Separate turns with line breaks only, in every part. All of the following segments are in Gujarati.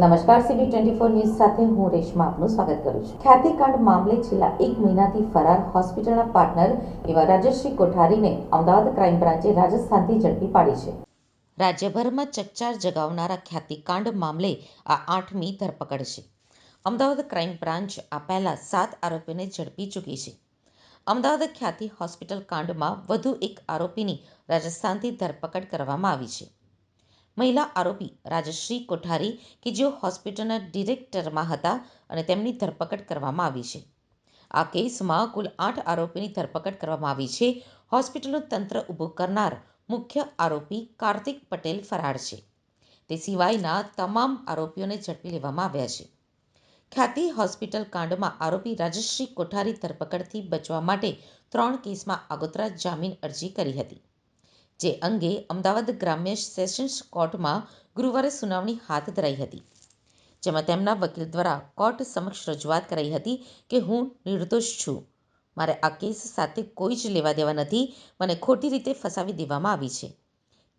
નમસ્કાર સીબી ટ્વેન્ટી ફોર ન્યૂઝ સાથે હું રેશમા આપનું સ્વાગત કરું છું. ખ્યાતિકાંડ મામલે છેલ્લા એક મહિનાથી ફરાર હોસ્પિટલના પાર્ટનર એવા રાજશ્રી કોઠારીને અમદાવાદ ક્રાઇમ બ્રાન્ચે રાજસ્થાનથી ઝડપી પાડી છે. રાજ્યભરમાં ચકચાર જગાવનારા ખ્યાતિકાંડ મામલે આ આઠમી ધરપકડ છે. અમદાવાદ ક્રાઇમ બ્રાન્ચ આ પહેલા સાત આરોપીને ઝડપી ચૂકી છે. અમદાવાદ ખ્યાતિ હોસ્પિટલ કાંડમાં વધુ એક આરોપીની રાજસ્થાનથી ધરપકડ કરવામાં આવી છે. મહિલા આરોપી રાજશ્રી કોઠારી કે જેઓ હોસ્પિટલના ડિરેક્ટરમાં હતા અને તેમની ધરપકડ કરવામાં આવી છે. આ કેસમાં કુલ આઠ આરોપીની ધરપકડ કરવામાં આવી છે. હોસ્પિટલનું તંત્ર ઊભું કરનાર મુખ્ય આરોપી કાર્તિક પટેલ ફરાર છે. તે સિવાયના તમામ આરોપીઓને ઝડપી લેવામાં આવ્યા છે. ખ્યાતિ હોસ્પિટલ કાંડમાં આરોપી રાજશ્રી કોઠારી ધરપકડથી બચવા માટે ત્રણ કેસમાં આગોતરા જામીન અરજી કરી હતી. જે અંગે અમદાવાદ ગ્રામ્ય સેશન્સ કોર્ટમાં ગુરુવારે સુનાવણી હાથ ધરાઈ હતી, જેમાં તેમના વકીલ દ્વારા કોર્ટ સમક્ષ રજૂઆત કરાઈ હતી કે હું નિર્દોષ છું. મારે આ કેસ સાથે કોઈ જ લેવા દેવા નથી, મને ખોટી રીતે ફસાવી દેવામાં આવી છે.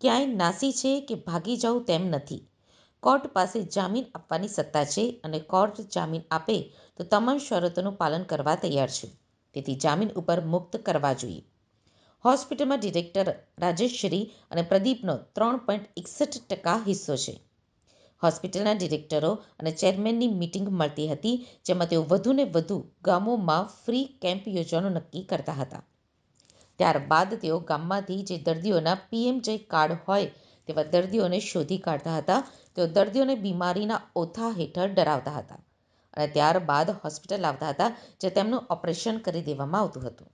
ક્યાંય નાસી છે કે ભાગી જાઉં તેમ નથી. કોર્ટ પાસે જામીન આપવાની સત્તા છે અને કોર્ટ જામીન આપે તો તમામ શરતોનું પાલન કરવા તૈયાર છે. તેથી જામીન ઉપર મુક્ત કરવા જોઈએ. હોસ્પિટલમાં ડિરેક્ટર રાજેશ્રી અને પ્રદીપનો ત્રણ પોઈન્ટ એકસઠ ટકા હિસ્સો છે. હોસ્પિટલના ડિરેક્ટરો અને ચેરમેનની મિટિંગ મળતી હતી, જેમાં તેઓ વધુને વધુ ગામોમાં ફ્રી કેમ્પ યોજવાનું નક્કી કરતા હતા. ત્યારબાદ તેઓ ગામમાંથી જે દર્દીઓના પીએમ જય કાર્ડ હોય તેવા દર્દીઓને શોધી કાઢતા હતા, તેઓ દર્દીઓને બીમારીના ઓથા હેઠળ ડરાવતા હતા અને ત્યારબાદ હોસ્પિટલ લાવતા હતા જે તેમનું ઓપરેશન કરી દેવામાં આવતું હતું.